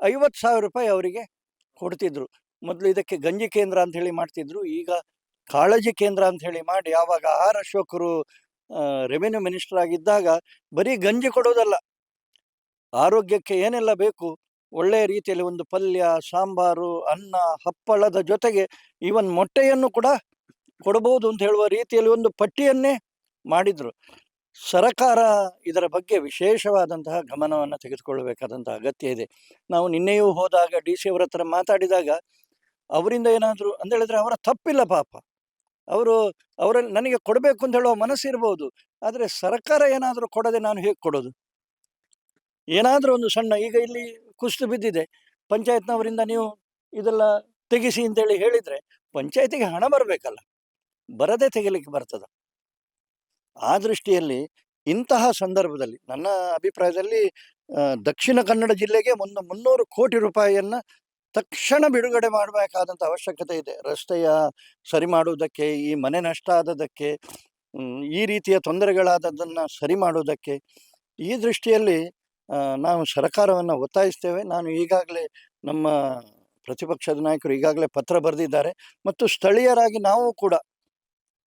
ಐವತ್ತು ಸಾವಿರ ರೂಪಾಯಿ ಅವರಿಗೆ ಕೊಡ್ತಿದ್ರು. ಮೊದಲು ಇದಕ್ಕೆ ಗಂಜಿ ಕೇಂದ್ರ ಅಂತ ಹೇಳಿ ಮಾಡ್ತಿದ್ರು, ಈಗ ಕಾಳಜಿ ಕೇಂದ್ರ ಅಂತ ಹೇಳಿ ಮಾಡಿ, ಆವಾಗ ಆರ್ ಅಶೋಕರು ರೆವಿನ್ಯೂ ಮಿನಿಸ್ಟರ್ ಆಗಿದ್ದಾಗ ಬರೀ ಗಂಜಿ ಕೊಡೋದಲ್ಲ, ಆರೋಗ್ಯಕ್ಕೆ ಏನೆಲ್ಲ ಬೇಕು, ಒಳ್ಳೆಯ ರೀತಿಯಲ್ಲಿ ಒಂದು ಪಲ್ಯ, ಸಾಂಬಾರು, ಅನ್ನ, ಹಪ್ಪಳದ ಜೊತೆಗೆ ಈವನ್ ಮೊಟ್ಟೆಯನ್ನು ಕೂಡ ಕೊಡಬಹುದು ಅಂತ ಹೇಳುವ ರೀತಿಯಲ್ಲಿ ಒಂದು ಪಟ್ಟಿಯನ್ನೇ ಮಾಡಿದ್ರು. ಸರಕಾರ ಇದರ ಬಗ್ಗೆ ವಿಶೇಷವಾದಂತಹ ಗಮನವನ್ನು ತೆಗೆದುಕೊಳ್ಳಬೇಕಾದಂತಹ ಅಗತ್ಯ ಇದೆ. ನಾವು ನಿನ್ನೆಯೂ ಹೋದಾಗ ಡಿ ಸಿ ಅವರ ಹತ್ರ ಮಾತಾಡಿದಾಗ ಅವರಿಂದ ಏನಾದರೂ ಅಂತ ಹೇಳಿದ್ರೆ ಅವರ ತಪ್ಪಿಲ್ಲ ಪಾಪ. ಅವರು ಅವರಲ್ಲಿ ನನಗೆ ಕೊಡಬೇಕು ಅಂತ ಹೇಳುವ ಮನಸ್ಸಿರ್ಬೋದು ಆದರೆ ಸರ್ಕಾರ ಏನಾದರೂ ಕೊಡದೆ ನಾನು ಹೇಗೆ ಕೊಡೋದು? ಏನಾದರೂ ಒಂದು ಸಣ್ಣ, ಈಗ ಇಲ್ಲಿ ಕುಸಿದು ಬಿದ್ದಿದೆ. ಪಂಚಾಯತ್ನವರಿಂದ ನೀವು ಇದೆಲ್ಲ ತೆಗೆಸಿ ಅಂತೇಳಿ ಹೇಳಿದರೆ ಪಂಚಾಯತಿಗೆ ಹಣ ಬರಬೇಕಲ್ಲ. ಬರದೇ ತೆಗಿಲಿಕ್ಕೆ ಬರ್ತದ. ಆ ದೃಷ್ಟಿಯಲ್ಲಿ ಇಂತಹ ಸಂದರ್ಭದಲ್ಲಿ ನನ್ನ ಅಭಿಪ್ರಾಯದಲ್ಲಿ ದಕ್ಷಿಣ ಕನ್ನಡ ಜಿಲ್ಲೆಗೆ ಒಂದು ಮುನ್ನೂರು ಕೋಟಿ ರೂಪಾಯಿಯನ್ನು ತಕ್ಷಣ ಬಿಡುಗಡೆ ಮಾಡಬೇಕಾದಂಥ ಅವಶ್ಯಕತೆ ಇದೆ. ರಸ್ತೆಯ ಸರಿ ಮಾಡುವುದಕ್ಕೆ, ಈ ಮನೆ ನಷ್ಟ ಆದದಕ್ಕೆ ಈ ರೀತಿಯ ತೊಂದರೆಗಳಾದದ್ದನ್ನು ಸರಿ ಮಾಡುವುದಕ್ಕೆ ಈ ದೃಷ್ಟಿಯಲ್ಲಿ ನಾವು ಸರ್ಕಾರವನ್ನು ಒತ್ತಾಯಿಸ್ತೇವೆ. ನಾನು ಈಗಾಗಲೇ ನಮ್ಮ ಪ್ರತಿಪಕ್ಷದ ನಾಯಕರು ಈಗಾಗಲೇ ಪತ್ರ ಬರೆದಿದ್ದಾರೆ. ಮತ್ತು ಸ್ಥಳೀಯರಾಗಿ ನಾವು ಕೂಡ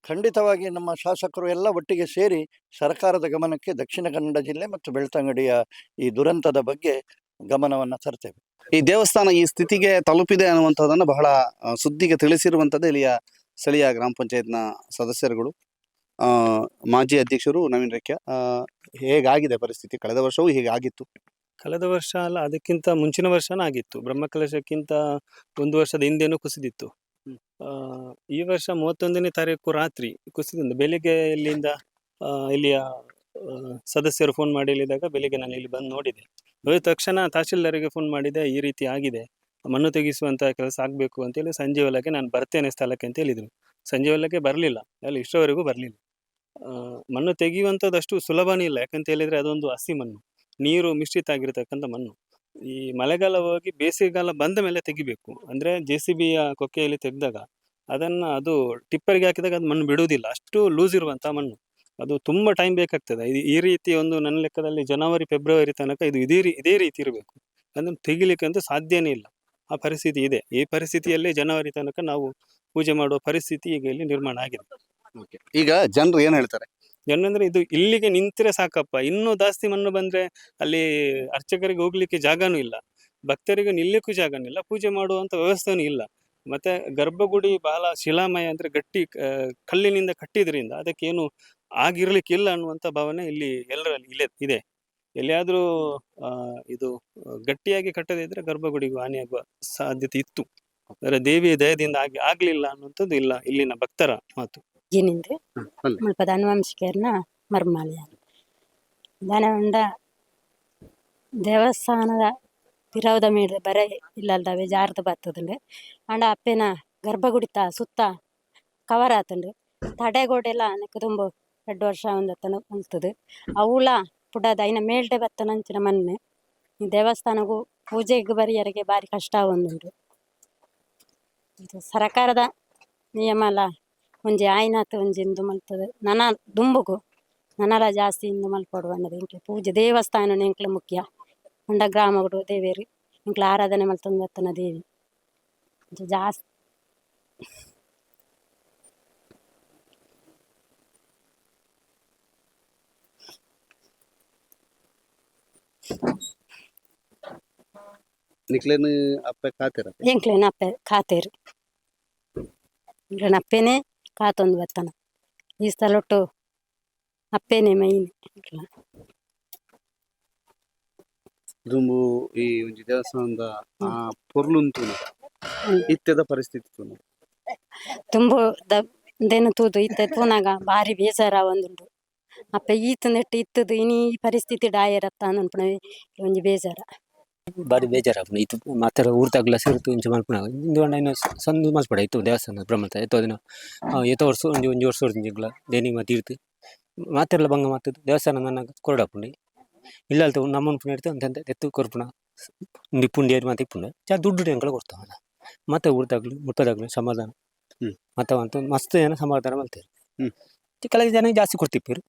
ಖಂಡಿತವಾಗಿ ನಮ್ಮ ಶಾಸಕರು ಎಲ್ಲ ಒಟ್ಟಿಗೆ ಸೇರಿ ಸರ್ಕಾರದ ಗಮನಕ್ಕೆ ದಕ್ಷಿಣ ಕನ್ನಡ ಜಿಲ್ಲೆ ಮತ್ತು ಬೆಳ್ತಂಗಡಿಯ ಈ ದುರಂತದ ಬಗ್ಗೆ ಗಮನವನ್ನು ತರ್ತೇವೆ. ಈ ದೇವಸ್ಥಾನ ಈ ಸ್ಥಿತಿಗೆ ತಲುಪಿದೆ ಅನ್ನುವಂಥದ್ದನ್ನು ಬಹಳ ಆ, ಸುದ್ದಿಗೆ ತಿಳಿಸಿರುವಂಥದ್ದು ಇಲ್ಲಿಯ ಸ್ಥಳೀಯ ಗ್ರಾಮ ಪಂಚಾಯತ್ನ ಸದಸ್ಯರುಗಳು. ಆ, ಮಾಜಿ ಅಧ್ಯಕ್ಷರು ನವೀನ್ ರೆಕ್ಕೆ ಆ, ಹೇಗಾಗಿದೆ ಪರಿಸ್ಥಿತಿ? ಕಳೆದ ವರ್ಷವೂ ಹೀಗಾಗಿತ್ತು ಕಳೆದ ವರ್ಷ ಅಲ್ಲ ಅದಕ್ಕಿಂತ ಮುಂಚಿನ ವರ್ಷನೂ ಆಗಿತ್ತು. ಬ್ರಹ್ಮಕಲಶಕ್ಕಿಂತ ಒಂದು ವರ್ಷದ ಹಿಂದೆನೂ ಕುಸಿದಿತ್ತು. ಈ ವರ್ಷ ಮೂವತ್ತೊಂದನೇ ತಾರೀಕು ರಾತ್ರಿ, ಕುಸಿತದಿಂದ ಬೆಳಿಗ್ಗೆ ಇಲ್ಲಿಂದ ಇಲ್ಲಿಯ ಸದಸ್ಯರು ಫೋನ್ ಮಾಡಿ ಹೇಳಿದಾಗ ಬೆಳಿಗ್ಗೆ ನಾನು ಇಲ್ಲಿ ಬಂದು ನೋಡಿದೆ. ನೋಡಿದ ತಕ್ಷಣ ತಹಶೀಲ್ದಾರಿಗೆ ಫೋನ್ ಮಾಡಿದೆ, ಈ ರೀತಿ ಆಗಿದೆ. ಮಣ್ಣು ತೆಗೆಸುವಂಥ ಕೆಲಸ ಆಗಬೇಕು ಅಂತೇಳಿ ಸಂಜೆ ಒಳಗೆ ನಾನು ಬರ್ತೇನೆ ಸ್ಥಳಕ್ಕೆ ಅಂತ ಹೇಳಿದರು. ಸಂಜೆ ಒಳಗೆ ಬರಲಿಲ್ಲ, ಅಲ್ಲಿ ಇಷ್ಟೋವರೆಗೂ ಬರಲಿಲ್ಲ. ಮಣ್ಣು ತೆಗೆಯುವಂಥದ್ದು ಅಷ್ಟು ಸುಲಭನೇ ಇಲ್ಲ. ಯಾಕಂತ ಹೇಳಿದರೆ ಅದೊಂದು ಹಸಿ ಮಣ್ಣು. ನೀರು ಮಿಶ್ರಿತ ಆಗಿರತಕ್ಕಂಥ ಮಣ್ಣು. ಈ ಮಳೆಗಾಲ ಹೋಗಿ ಬೇಸಿಗೆಗಾಲ ಬಂದ ಮೇಲೆ ತೆಗಿಬೇಕು. ಅಂದ್ರೆ ಜೆ ಸಿ ಬಿಯ ಕೊಕ್ಕೆಯಲ್ಲಿ ತೆಗೆದಾಗ ಅದನ್ನ ಅದು ಟಿಪ್ಪರ್ಗೆ ಹಾಕಿದಾಗ ಅದು ಮಣ್ಣು ಬಿಡುವುದಿಲ್ಲ. ಅಷ್ಟು ಲೂಸ್ ಇರುವಂತಹ ಮಣ್ಣು. ಅದು ತುಂಬಾ ಟೈಮ್ ಬೇಕಾಗ್ತದೆ. ಇದು ಈ ರೀತಿ ಒಂದು ನನ್ನ ಲೆಕ್ಕದಲ್ಲಿ ಜನವರಿ ಫೆಬ್ರವರಿ ತನಕ ಇದು ಇದೇ ರೀ- ಇದೇ ರೀತಿ ಇರಬೇಕು. ಅದನ್ನು ತೆಗಿಲಿಕ್ಕೆ ಅಂತೂ ಸಾಧ್ಯನೇ ಇಲ್ಲ. ಆ ಪರಿಸ್ಥಿತಿ ಇದೆ. ಈ ಪರಿಸ್ಥಿತಿಯಲ್ಲೇ ಜನವರಿ ತನಕ ನಾವು ಪೂಜೆ ಮಾಡುವ ಪರಿಸ್ಥಿತಿ ಈಗ ಇಲ್ಲಿ ನಿರ್ಮಾಣ ಆಗಿದೆ. ಈಗ ಜನರು ಏನು ಹೇಳ್ತಾರೆ? ಏನಂದ್ರೆ ಇದು ಇಲ್ಲಿಗೆ ನಿಂತರೆ ಸಾಕಪ್ಪ. ಇನ್ನೂ ಜಾಸ್ತಿ ಮಣ್ಣು ಬಂದ್ರೆ ಅಲ್ಲಿ ಅರ್ಚಕರಿಗೆ ಹೋಗ್ಲಿಕ್ಕೆ ಜಾಗನೂ ಇಲ್ಲ. ಭಕ್ತರಿಗೆ ನಿಲ್ಲಕ್ಕೂ ಜಾಗನೂ ಇಲ್ಲ. ಪೂಜೆ ಮಾಡುವಂತ ವ್ಯವಸ್ಥೆನೂ ಇಲ್ಲ. ಮತ್ತೆ ಗರ್ಭಗುಡಿ ಬಹಳ ಶಿಲಾಮಯ ಅಂದ್ರೆ ಗಟ್ಟಿ ಕಲ್ಲಿನಿಂದ ಕಟ್ಟಿದ್ರಿಂದ ಅದಕ್ಕೇನು ಆಗಿರ್ಲಿಕ್ಕಿಲ್ಲ ಅನ್ನುವಂತ ಭಾವನೆ ಇಲ್ಲಿ ಎಲ್ಲರಲ್ಲಿ ಇಲ್ಲೇ ಇದೆ. ಎಲ್ಲಿಯಾದ್ರೂ ಇದು ಗಟ್ಟಿಯಾಗಿ ಕಟ್ಟದೇ ಇದ್ರೆ ಗರ್ಭಗುಡಿಗೂ ಹಾನಿಯಾಗುವ ಸಾಧ್ಯತೆ ಇತ್ತು. ಅದರ ದೇವಿಯ ದಯದಿಂದ ಆಗಿ ಆಗ್ಲಿಲ್ಲ ಅನ್ನುವಂಥದ್ದು ಇಲ್ಲ ಇಲ್ಲಿನ ಭಕ್ತರ ಮಾತು. ಜಿನಿಂದು ಮುಳ್ಪ ಮುಲ್ಪ ಧನುವಂಶಿಕರ್ನ ಮರ್ಮಾಲಿ ಧನವಂಡ ದೇವಸ್ಥಾನದ ವಿರೋಧ ಮೇಲೆ ಬರೆ ಇಲ್ಲಲ್ದವೆ ಜಾರ್ದು ಬರ್ತದುಂಡು ಅಂಡ ಅಪ್ಪೆನ ಗರ್ಭಗುಡಿತ ಸುತ್ತ ಕವರ್ ಆತುಂಡು ತಡೆಗೋಡೆಲ್ಲ ನೆಕ್ ತುಂಬ ಎರಡು ವರ್ಷ ಒಂದತ್ತನ ಉಳ್ತದೆ. ಅವುಲ ಪುಡದ ಐನ ಮೇಲ್ಡೆ ಬತ್ತನಂಚಿನ ಮೊನ್ನೆ ಈ ದೇವಸ್ಥಾನಗೂ ಪೂಜೆಗೆ ಬರಿಯರಿಗೆ ಬಾರಿ ಕಷ್ಟ ಒಂದುಂಟು ಇದು ಸರಕಾರದ ನಿಯಮಲ ಒಂಜಿ ಆಯ್ನಾತ್ ಒಂಜಿ ಇಂದು ಮಲ್ತದೆ. ನನ ದುಂಬುಗು. ನನಲ ಜಾಸ್ತಿ ಇಂದು ಮಲ್ಪೊಡು ಅನ್ನದ ಇಂಕ್ಲ ಪೂಜೆ ದೇವಸ್ಥಾನ ಎಂಕ್ಲೆ ಮುಖ್ಯ. ಉಂಡ ಗ್ರಾಮಗಳು ದೇವೇರಿ. ಎಂಕ್ಲೆ ಆರಾಧನೆ ಮಲ್ತೊಂದು ಬತ್ತನ ದೇವಿ. ಜಾಸ್ತಿ. ನಿಕ್ಲೇನು ಅಪ್ಪೆ ಕಾತಿರ ಎಂಕ್ಲೇನ ಅಪ್ಪೆನೆ ಖಾತೇರು ಇಂಕ್ಲೆ ನಪ್ಪೆನೆ ಕಾತೊಂದು ಬತ್ತನ ಈ ಸ್ಥಳೊಟ್ಟು ಅಪ್ಪೆನೆ ಮೈನ್ ಇಂಕ್ಲ ದುಂಬು ಈ ಒಂಜಿ ದೇವಸ್ಥಾನದ ಆ ಪೊರ್ಲುಂತು ಹ್ಮ್. ಇತ್ಯದ ಪರಿಸ್ಥಿತಿ ತುನು ತುಂಬು ದ ದೆನು ತೂದು ಇತ್ತೆ ತೂನಾಗ ಬಾರಿ ಬೇಸರ ಒಂದುಂಡು ಅಪ್ಪ ಈತ ನೆಟ್ಟು ಇತ್ತದು ಇನಿ ಈ ಪರಿಸ್ಥಿತಿ ಡಾಯರತ್ತ ಅನ್ಪುಣ ಒಂಜಿ ಬೇಜಾರ ಬಾರಿ ಬೇಜಾರಾಪುಂಡು ಇತ್ತು ಮಾತ್ರ ಊರ್ತಾಗ್ಲ ಸೇರ್ತು ಇಂಚ ಮಲ್ಪುನ ಇಂದು ಇನ್ನು ಸಂದು ಮಲ್ಪಡ ಇತ್ತು ದೇವಸ್ಥಾನ ಬ್ರಹ್ಮತ ಎತ್ತೋ ದಿನ. ಎತ್ತೋ ವರ್ಷ ಒಂಜಿ ಒಂಜಿ ವರ್ಷ ಇಂಜಿಗ್ಲ ದೇನಿ ಮತ್ತೆ ಇರ್ತು. ಮಾತೆರ್ಲ ಬಂಗ ಮಾತದು ದೇವಸ್ಥಾನ ನನ್ನ ಕೊರಡಾಪುಂಡಿ ಇಲ್ಲ ಅಲ್ತ ನಮ್ಮನ್ ಪುಣ್ಯ ಇರ್ತು ಅಂತ ಎತ್ತು ಕೊರ್ಪುಣ. ಉಂಡಿ ಪುಂಡಿ ಏರಿ ಮಾತಿ ಇಪ್ಪುಂಡು ಚಾ ದುಡ್ಡು ಅಂಕಲ ಕೊಡ್ತಾವಲ್ಲ ಮತ್ತೆ ಊರ್ತಾಗ್ಲಿ ಮುಟ್ಟದಾಗ್ಲಿ ಸಮಾಧಾನ. ಹ್ಮ್. ಮತ್ತೆ ಅಂತ ಮಸ್ತ್ ಜನ ಸಮಾಧಾನ ಮಲ್ತೇರು ಹ್ಞೂ ಕೆಲವು ಜನ ಜಾಸ್ತಿ ಕೊಡ್ತಿಪ್ಪಿರು.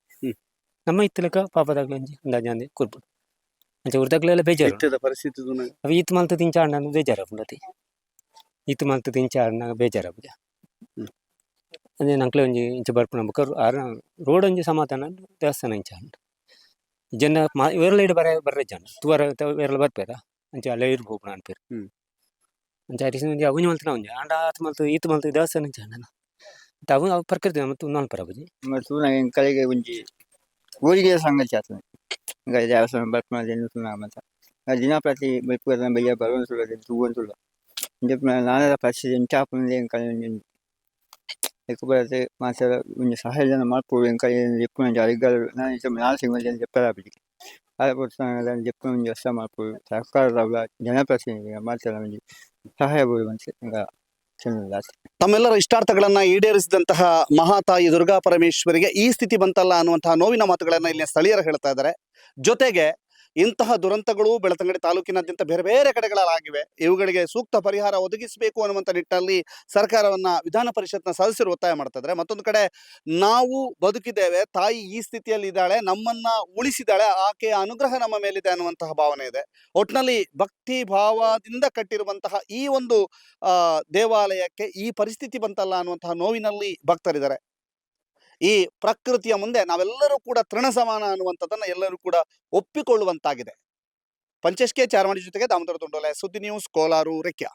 ನಮ್ಮ ಇತ್ತಲಕ ಪಾಪದಾಗ್ಲಿ ಅಂಜಿ ಅಂದಾಜ ಅಂದೆ म्हणजे उरदकलेला बेजार इथं परिस्थिती जुनं હવે ઈત માલ તો તીન ચાર ના બેજાર આપણું હતી ઈત માલ તો તીન ಬೇಜಾರ આપણે ಅದೇ ನಂಕ್ಲೆ ಒಂಜಿ ಇಂಚ ಬರ್ಪುನ ನಮಕ ಆರ ರೋಡ್ ಒಂಜಿ ಸಮಾಧಾನ ದೇವಸ್ಥಾನ ಇಂಚ ಅಂಡ ಜನ ಮಾ ಇವೆರಲ ಬರ ಬರ್ರೆ ಜನ ತುವರ ಇವೆರಲ ಬರ್ಪೇರ ಅಂಚೆ ಅಲ್ಲೇ ಇರ್ಬೋದು ಅನ್ಪೇರು ಹ್ಮ್. ಅಂಚೆ ಅರಿಸಿನ ಒಂಜಿ ಅವುಂಜಿ ಮಲ್ತು ನಾ ಒಂಜಿ ಆಂಡ ಆತ ಮಲ್ತು ಈತ ಮಲ್ತು ದೇವಸ್ಥಾನ ಇಂಚ ಅಂಡ ಅವು ಅವು ಪ್ರಕೃತಿ ಮತ್ತು ನಾಲ್ಪರ ಬುಜಿ ಕಲೆಗೆ ಒಂಜಿ ಊರಿಗೆ Gara-gara sa Batman din దిన ప్రతి మెప్పుగా భయ్య భగవంతుడు దువ్వంతుడు అంటే నా నాన్న పరిస్థితి ఎంత ఉంది ఇంకా లేకపోతే మా సార్ కొంచెం సహాయం మార్పు ఇంకా చెప్పుకున్నాను అడగగలరు నా ఇష్టం నా సింగల్ అని చెప్పారు అప్పటికి. ఆడపడుతున్నాను చెప్పుకుని చేస్తాం సహకార మంచి ఇంకా ತಮ್ಮೆಲ್ಲರ ಇಷ್ಟಾರ್ಥಗಳನ್ನ ಈಡೇರಿಸಿದಂತಹ ಮಹಾತಾಯಿ ದುರ್ಗಾ ಪರಮೇಶ್ವರಿಗೆ ಈ ಸ್ಥಿತಿ ಬಂತಲ್ಲ ಅನ್ನುವಂತಹ ನೋವಿನ ಮಾತುಗಳನ್ನ ಇಲ್ಲಿ ಸ್ಥಳೀಯರು ಹೇಳ್ತಾ ಇದ್ದಾರೆ. ಜೊತೆಗೆ ಇಂತಹ ದುರಂತಗಳು ಬೆಳತಂಗಡಿ ತಾಲೂಕಿನಾದ್ಯಂತ ಬೇರೆ ಬೇರೆ ಕಡೆಗಳಾಗಿವೆ ಇವುಗಳಿಗೆ ಸೂಕ್ತ ಪರಿಹಾರ ಒದಗಿಸಬೇಕು ಅನ್ನುವಂಥ ನಿಟ್ಟಿನಲ್ಲಿ ಸರ್ಕಾರವನ್ನ ವಿಧಾನ ಪರಿಷತ್ನ ಸದಸ್ಯರು ಒತ್ತಾಯ ಮಾಡ್ತಾ ಇದ್ದಾರೆ ಮತ್ತೊಂದು ಕಡೆ ನಾವು ಬದುಕಿದ್ದೇವೆ, ತಾಯಿ ಈ ಸ್ಥಿತಿಯಲ್ಲಿ ಇದ್ದಾಳೆ, ನಮ್ಮನ್ನ ಉಳಿಸಿದಾಳೆ ಆಕೆಯ ಅನುಗ್ರಹ ನಮ್ಮ ಮೇಲಿದೆ ಅನ್ನುವಂತಹ ಭಾವನೆ ಇದೆ. ಒಟ್ಟಿನಲ್ಲಿ ಭಕ್ತಿ ಭಾವದಿಂದ ಕಟ್ಟಿರುವಂತಹ ಈ ಒಂದು ದೇವಾಲಯಕ್ಕೆ ಈ ಪರಿಸ್ಥಿತಿ ಬಂತಲ್ಲ ಅನ್ನುವಂತಹ ನೋವಿನಲ್ಲಿ ಭಕ್ತರಿದ್ದಾರೆ. ಈ ಪ್ರಕೃತಿಯ ಮುಂದೆ ನಾವೆಲ್ಲರೂ ಕೂಡ ತೃಣ ಸಮಾನ ಅನ್ನುವಂಥದ್ದನ್ನ ಎಲ್ಲರೂ ಕೂಡ ಒಪ್ಪಿಕೊಳ್ಳುವಂತಾಗಿದೆ. ಪಂಚಶ್ಕೆ ಚಾರ್ಮಡಿ ಜೊತೆಗೆ ದಾಮೋದರ ತುಂಡೋಲೆ ಸುದ್ದಿ ನ್ಯೂಸ್ ಕೋಲಾರು ರೆಕ್ಯ